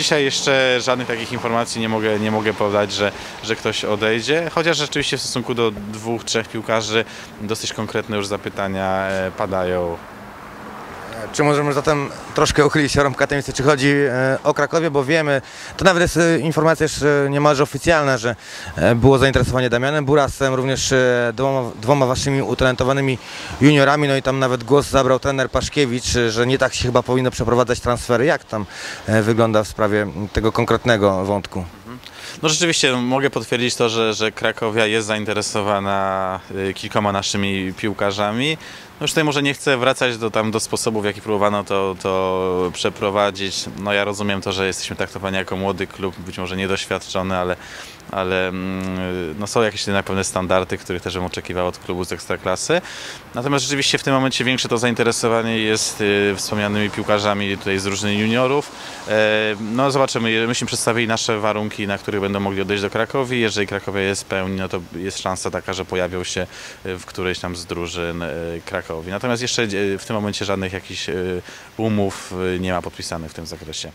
dzisiaj jeszcze żadnych takich informacji nie mogę, nie mogę podać, że, że ktoś odejdzie, chociaż rzeczywiście w stosunku do dwóch, trzech piłkarzy dosyć konkretne już zapytania e, padają. Czy możemy zatem troszkę uchylić się rąbka tajemnicy, czy chodzi e, o Krakowie, bo wiemy, to nawet jest e, informacja jeszcze niemalże oficjalna, że e, było zainteresowanie Damianem Burasem, również dwoma, dwoma waszymi utalentowanymi juniorami, no i tam nawet głos zabrał trener Paszkiewicz, że nie tak się chyba powinno przeprowadzać transfery. Jak tam wygląda w sprawie tego konkretnego wątku? No rzeczywiście mogę potwierdzić to, że, że Krakowia jest zainteresowana y, kilkoma naszymi piłkarzami. No już tutaj może nie chcę wracać do, tam, do sposobów, w jaki próbowano to, to przeprowadzić. No ja rozumiem to, że jesteśmy traktowani jako młody klub, być może niedoświadczony, ale, ale mm, no są jakieś jednak pewne standardy, których też bym oczekiwał od klubu z Ekstraklasy. Natomiast rzeczywiście w tym momencie większe to zainteresowanie jest y, wspomnianymi piłkarzami tutaj z różnych juniorów. E, No zobaczymy, myśmy przedstawili nasze warunki, na których będą mogli odejść do Krakowi. Jeżeli Krakowia jest pełni, no to jest szansa taka, że pojawią się y, w którejś tam z drużyn y, Krakowi. Natomiast jeszcze y, w tym momencie żadnych jakichś umów nie ma podpisanych w tym zakresie.